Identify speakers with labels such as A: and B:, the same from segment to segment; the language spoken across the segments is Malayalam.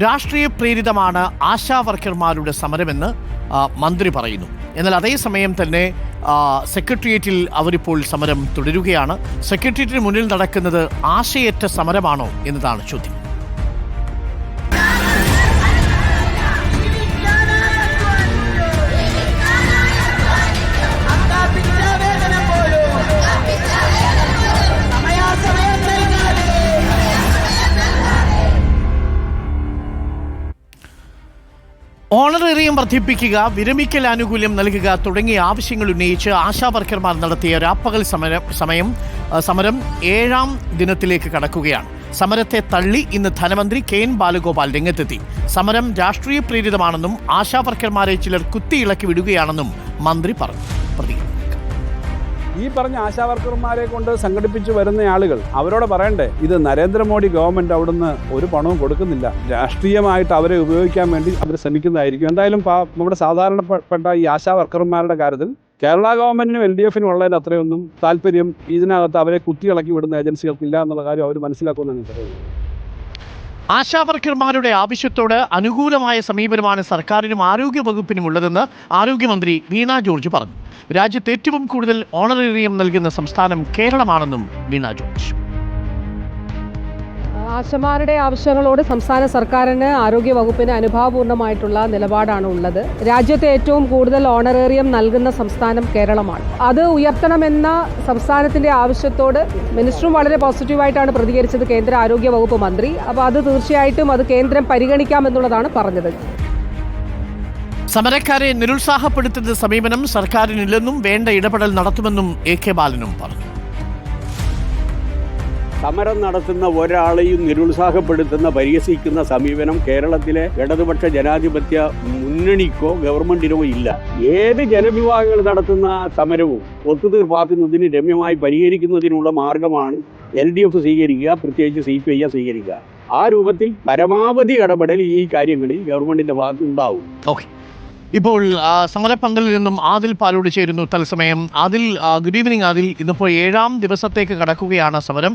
A: രാഷ്ട്രീയ പ്രേരിതമാണ് ആശാ വർക്കർമാരുടെ സമരമെന്ന് മന്ത്രി പറയുന്നു. എന്നാൽ അതേസമയം തന്നെ സെക്രട്ടേറിയറ്റിൽ അവരിപ്പോൾ സമരം തുടരുകയാണ്. സെക്രട്ടേറിയറ്റിന് മുന്നിൽ നടക്കുന്നത് ആശയറ്റ സമരമാണോ എന്നതാണ് ചോദ്യം. ഓണറേറിയം വർദ്ധിപ്പിക്കുക വിരമിക്കൽ ആനുകൂല്യം നൽകുക തുടങ്ങിയ ആവശ്യങ്ങൾ ഉന്നയിച്ച് ആശാ വർക്കർമാർ നടത്തിയ രാപ്പകൽ സമരം സമയം സമരം ഏഴാം ദിനത്തിലേക്ക് കടക്കുകയാണ്. സമരത്തെ തള്ളി ഇന്ന് ധനമന്ത്രി കെ എൻ ബാലഗോപാൽ രംഗത്തെത്തി. സമരം രാഷ്ട്രീയ പ്രേരിതമാണെന്നും ആശാവർക്കർമാരെ ചിലർ കുത്തിയിളക്കി വിടുകയാണെന്നും മന്ത്രി പറഞ്ഞു പ്രതികരിച്ചു.
B: ഈ പറഞ്ഞ ആശാവർക്കർമാരെ കൊണ്ട് സംഘടിപ്പിച്ചു വരുന്ന ആളുകൾ അവരോട് പറയണ്ടേ ഇത് നരേന്ദ്രമോദി ഗവൺമെന്റ് അവിടുന്ന് ഒരു പണവും കൊടുക്കുന്നില്ല. രാഷ്ട്രീയമായിട്ട് അവരെ ഉപയോഗിക്കാൻ വേണ്ടി അവർ ശ്രമിക്കുന്നതായിരിക്കും. എന്തായാലും നമ്മുടെ സാധാരണപ്പെട്ട ഈ ആശാവർക്കർമാരുടെ കാര്യത്തിൽ കേരള ഗവൺമെന്റിനും എൽ ഡി എഫിനും ഉള്ളതിൽ അത്രയൊന്നും താല്പര്യം ഇതിനകത്ത് അവരെ കുത്തിയിളക്കി വിടുന്ന ഏജൻസികൾക്കില്ല എന്നുള്ള കാര്യം അവർ മനസ്സിലാക്കുമെന്ന് എനിക്ക് പറയുന്നത്
A: ആശാ വർക്കർമാരുടെ ആവശ്യത്തോട് അനുകൂലമായ സമീപനമാണ് സർക്കാരിനും ആരോഗ്യ വകുപ്പിനും ഉള്ളതെന്ന് ആരോഗ്യമന്ത്രി വീണ ജോർജ് പറഞ്ഞു. രാജ്യത്ത് ഏറ്റവും കൂടുതൽ ഓണറേറിയം നൽകുന്ന സംസ്ഥാനം കേരളമാണെന്നും വീണ ജോർജ്.
C: ആശമാരുടെ ആവശ്യങ്ങളോട് സംസ്ഥാന സർക്കാരിന് ആരോഗ്യ വകുപ്പിന് അനുഭാവപൂർണമായിട്ടുള്ള നിലപാടാണ് ഉള്ളത് രാജ്യത്തെ ഏറ്റവും കൂടുതൽ ഓണറേറിയം നൽകുന്ന സംസ്ഥാനം കേരളമാണ്. അത് ഉയർത്തണമെന്ന സംസ്ഥാനത്തിന്റെ ആവശ്യത്തോട് മിനിസ്റ്ററും വളരെ പോസിറ്റീവായിട്ടാണ് പ്രതികരിച്ചത് കേന്ദ്ര ആരോഗ്യ വകുപ്പ് മന്ത്രി. അപ്പോൾ അത് തീർച്ചയായിട്ടും അത് കേന്ദ്രം പരിഗണിക്കാമെന്നുള്ളതാണ് പറഞ്ഞത്.
A: സമരക്കാരെ നിരുത്സാഹപ്പെടുത്തുന്ന സമീപനം സർക്കാരിനില്ലെന്നും വേണ്ട ഇടപെടൽ നടത്തുമെന്നും എ കെ ബാലനും പറഞ്ഞു.
D: സമരം നടത്തുന്ന ഒരാളെയും നിരുത്സാഹപ്പെടുത്തുന്ന പരിഹസിക്കുന്ന സമീപനം കേരളത്തിലെ ഇടതുപക്ഷ ജനാധിപത്യ മുന്നണിക്കോ ഗവൺമെന്റിനോ ഇല്ല. ഏത് ജനവിഭാഗങ്ങൾ നടത്തുന്ന സമരവും ഒത്തുതീർപ്പാക്കുന്നതിന് രമ്യമായി പരിഹരിക്കുന്നതിനുള്ള മാർഗമാണ് എൽ ഡി എഫ് സ്വീകരിക്കുക പ്രത്യേകിച്ച് സി പി ഐ സ്വീകരിക്കുക. ആ രൂപത്തിൽ പരമാവധി ഇടപെടൽ ഈ കാര്യങ്ങളിൽ ഗവൺമെന്റിന്റെ ഭാഗത്ത് ഉണ്ടാവും
A: ഇപ്പോൾ സമരപ്പങ്കലിൽ നിന്നും ആദിൽ പാലോട് ചേരുന്നു തത്സമയം. Adil good evening Adil. ഇന്നിപ്പോൾ ഏഴാം ദിവസത്തേക്ക് കടക്കുകയാണ് സമരം.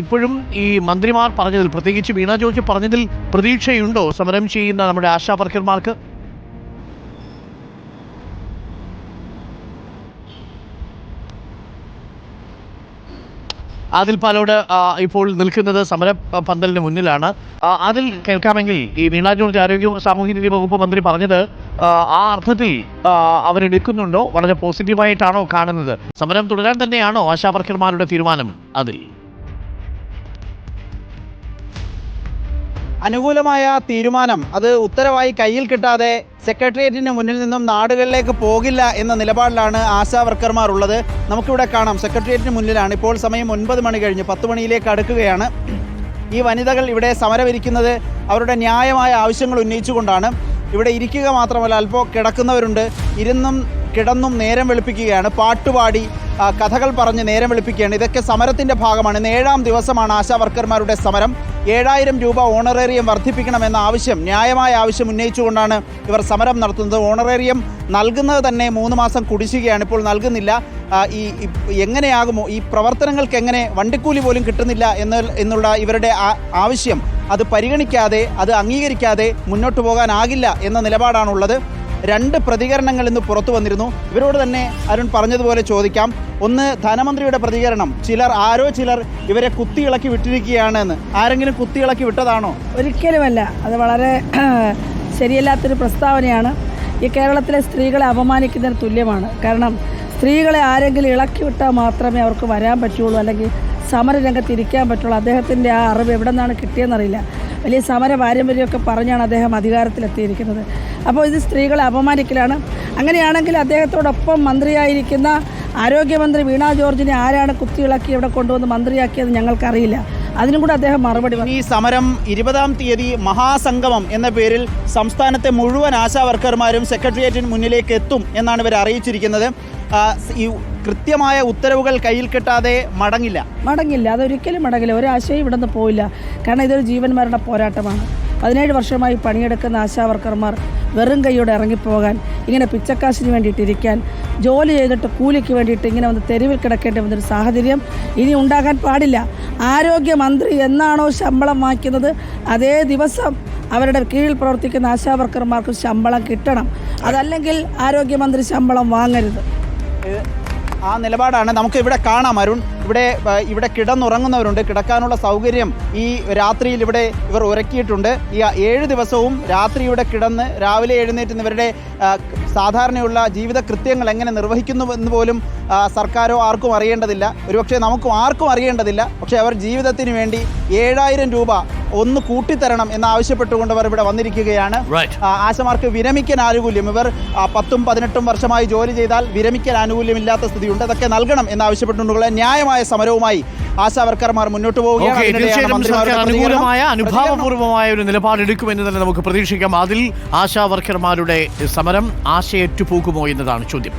A: ഇപ്പോഴും ഈ മന്ത്രിമാർ പറഞ്ഞതിൽ പ്രത്യേകിച്ച് വീണ ജോർജ് പറഞ്ഞതിൽ പ്രതീക്ഷയുണ്ടോ സമരം ചെയ്യുന്ന നമ്മുടെ ആശാ വർക്കർമാർക്ക്? ആദിൽ പാലോട് ഇപ്പോൾ നിൽക്കുന്നത് സമര പന്തലിന് മുന്നിലാണ് അതിൽ കേൾക്കാമെങ്കിൽ ഈ വീണാജോർജ് ആരോഗ്യ സാമൂഹ്യനീതി വകുപ്പ് മന്ത്രി പറഞ്ഞത് ആ, അർത്ഥത്തിൽ അവർ അവരെടുക്കുന്നുണ്ടോ വളരെ പോസിറ്റീവായിട്ടാണോ കാണുന്നത്? സമരം തുടരാൻ തന്നെയാണോ ആശാവർക്കർമാരുടെ തീരുമാനം അതിൽ?
E: അനുകൂലമായ തീരുമാനം. അത് ഉത്തരവായി കയ്യിൽ കിട്ടാതെ സെക്രട്ടേറിയറ്റിന് മുന്നിൽ നിന്നും നാടുകളിലേക്ക് പോകില്ല എന്ന നിലപാടിലാണ് ആശാ വർക്കർമാർ ഉള്ളത് നമുക്കിവിടെ കാണാം. സെക്രട്ടേറിയറ്റിന് മുന്നിലാണ്. ഇപ്പോൾ സമയം ഒൻപത് മണി കഴിഞ്ഞ് പത്ത് മണിയിലേക്ക് അടുക്കുകയാണ്. ഈ വനിതകൾ ഇവിടെ സമരമിരിക്കുന്നത് അവരുടെ ന്യായമായ ആവശ്യങ്ങൾ ഉന്നയിച്ചുകൊണ്ടാണ്. ഇവിടെ ഇരിക്കുക മാത്രമല്ല അല്പം കിടക്കുന്നവരുണ്ട്. ഇരുന്നും കിടന്നും നേരം വെളുപ്പിക്കുകയാണ്. പാട്ടുപാടി കഥകൾ പറഞ്ഞ് നേരം വെളുപ്പിക്കുകയാണ്. ഇതൊക്കെ സമരത്തിന്റെ ഭാഗമാണ്. ഇന്ന് ഏഴാം ദിവസമാണ് ആശാവർക്കർമാരുടെ സമരം. ഏഴായിരം രൂപ ഓണറേറിയം വർദ്ധിപ്പിക്കണമെന്ന ആവശ്യം ന്യായമായ ആവശ്യം ഉന്നയിച്ചുകൊണ്ടാണ് ഇവർ സമരം നടത്തുന്നത്. ഓണറേറിയം നൽകുന്നത് തന്നെ മൂന്ന് മാസം കുടിശ്ശികയാണ്. ഇപ്പോൾ നൽകുന്നില്ല. ഈ എങ്ങനെയാകുമോ ഈ പ്രവർത്തനങ്ങൾക്ക് എങ്ങനെ വണ്ടിക്കൂലി പോലും കിട്ടുന്നില്ല എന്ന് എന്നുള്ള ഇവരുടെ ആവശ്യം അത് പരിഗണിക്കാതെ അത് അംഗീകരിക്കാതെ മുന്നോട്ട് പോകാനാകില്ല എന്ന നിലപാടാണുള്ളത്. രണ്ട് പ്രതികരണങ്ങൾ ഇന്ന് പുറത്തു വന്നിരുന്നു. ഇവരോട് തന്നെ അരുൺ പറഞ്ഞതുപോലെ ചോദിക്കാം. ഒന്ന് ധനമന്ത്രിയുടെ പ്രതികരണം. ചിലർ ആരോ ചിലർ ഇവരെ കുത്തിയിളക്കി വിട്ടിരിക്കുകയാണെന്ന്. ആരെങ്കിലും കുത്തിയിളക്കി വിട്ടതാണോ?
F: ഒരിക്കലുമല്ല. അത് വളരെ ശരിയല്ലാത്തൊരു പ്രസ്താവനയാണ്. ഈ കേരളത്തിലെ സ്ത്രീകളെ അപമാനിക്കുന്നതിന് തുല്യമാണ്. കാരണം സ്ത്രീകളെ ആരെങ്കിലും ഇളക്കി വിട്ടാൽ മാത്രമേ അവർക്ക് വരാൻ പറ്റുള്ളൂ അല്ലെങ്കിൽ സമരരംഗത്ത് ഇരിക്കാൻ പറ്റുള്ളൂ. അദ്ദേഹത്തിന്റെ ആ അറിവ് എവിടെ നിന്നാണ് കിട്ടിയെന്നറിയില്ല. വലിയ സമര പാരമ്പര്യമൊക്കെ പറഞ്ഞാണ് അദ്ദേഹം അധികാരത്തിലെത്തിയിരിക്കുന്നത്. അപ്പോൾ ഇത് സ്ത്രീകളെ അപമാനിക്കലാണ്. അങ്ങനെയാണെങ്കിൽ അദ്ദേഹത്തോടൊപ്പം മന്ത്രിയായിരിക്കുന്ന ആരോഗ്യമന്ത്രി വീണ ജോർജിനെ ആരാണ് കുത്തിയിളക്കി ഇവിടെ കൊണ്ടുവന്ന് മന്ത്രിയാക്കിയത് ഞങ്ങൾക്കറിയില്ല. അതിനും കൂടെ അദ്ദേഹം മറുപടി
E: ഈ സമരം ഇരുപതാം തീയതി മഹാസംഗമം എന്ന പേരിൽ സംസ്ഥാനത്തെ മുഴുവൻ ആശാ വർക്കർമാരും സെക്രട്ടേറിയറ്റിന് മുന്നിലേക്ക് എത്തും എന്നാണ് ഇവർ അറിയിച്ചിരിക്കുന്നത്. ഈ കൃത്യമായ ഉത്തരവുകൾ കയ്യിൽ കിട്ടാതെ മടങ്ങില്ല.
F: മടങ്ങില്ല. അതൊരിക്കലും മടങ്ങില്ല. ഒരാശയം ഇവിടെ നിന്ന് പോയില്ല കാരണം ഇതൊരു ജീവൻ മരണ പോരാട്ടമാണ്. പതിനേഴ് വർഷമായി പണിയെടുക്കുന്ന ആശാവർക്കർമാർ വെറും കൈയോടെ ഇറങ്ങിപ്പോകാൻ ഇങ്ങനെ പിച്ചക്കാശിന് വേണ്ടിയിട്ടിരിക്കാൻ ജോലി ചെയ്തിട്ട് കൂലിക്ക് വേണ്ടിയിട്ട് ഇങ്ങനെ വന്ന് തെരുവിൽ കിടക്കേണ്ടി വന്നൊരു സാഹചര്യം ഇനി ഉണ്ടാകാൻ പാടില്ല. ആരോഗ്യമന്ത്രി എന്നാണോ ശമ്പളം വാങ്ങിക്കുന്നത് അതേ ദിവസം അവരുടെ കീഴിൽ പ്രവർത്തിക്കുന്ന ആശാവർക്കർമാർക്ക് ശമ്പളം കിട്ടണം. അതല്ലെങ്കിൽ ആരോഗ്യമന്ത്രി ശമ്പളം വാങ്ങരുത്.
E: ആ നിലപാടാണ്. നമുക്ക് ഇവിടെ കാണാം അരുൺ. ഇവിടെ ഇവിടെ കിടന്നുറങ്ങുന്നവരുണ്ട്. കിടക്കാനുള്ള സൗകര്യം ഈ രാത്രിയിൽ ഇവിടെ ഇവർ ഉറക്കിയിട്ടുണ്ട് ഈ ഏഴ് ദിവസവും രാത്രി ഇവിടെ കിടന്ന് രാവിലെ എഴുന്നേറ്റുന്ന ഇവരുടെ സാധാരണയുള്ള ജീവിത കൃത്യങ്ങൾ എങ്ങനെ നിർവഹിക്കുന്നു എന്ന് പോലും സർക്കാരോ ആർക്കും അറിയേണ്ടതില്ല. ഒരുപക്ഷെ നമുക്കും ആർക്കും അറിയേണ്ടതില്ല. പക്ഷേ അവർ ജീവിതത്തിന് വേണ്ടി ഏഴായിരം രൂപ ഒന്ന് കൂട്ടിത്തരണം എന്നാവശ്യപ്പെട്ടുകൊണ്ട് അവർ ഇവിടെ വന്നിരിക്കുകയാണ്. ആശമാർക്ക് വിരമിക്കൽ ആനുകൂല്യം. ഇവർ പത്തും പതിനെട്ടും വർഷമായി ജോലി ചെയ്താൽ വിരമിക്കൽ ആനുകൂല്യമില്ലാത്ത സ്ഥിതിയുണ്ട്. അതൊക്കെ നൽകണം എന്നാവശ്യപ്പെട്ടുകൊണ്ടുള്ള ന്യായമായ സമരവുമായി ആശാവർക്കർമാർ മുന്നോട്ട്.
A: അനുകൂലമായ അനുഭാവപൂർവമായ ഒരു നിലപാടെടുക്കുമെന്ന് തന്നെ നമുക്ക് പ്രതീക്ഷിക്കാം. അതിൽ ആശാവർക്കർമാരുടെ സമരം ആശയറ്റുപോകുമോ എന്നതാണ് ചോദ്യം.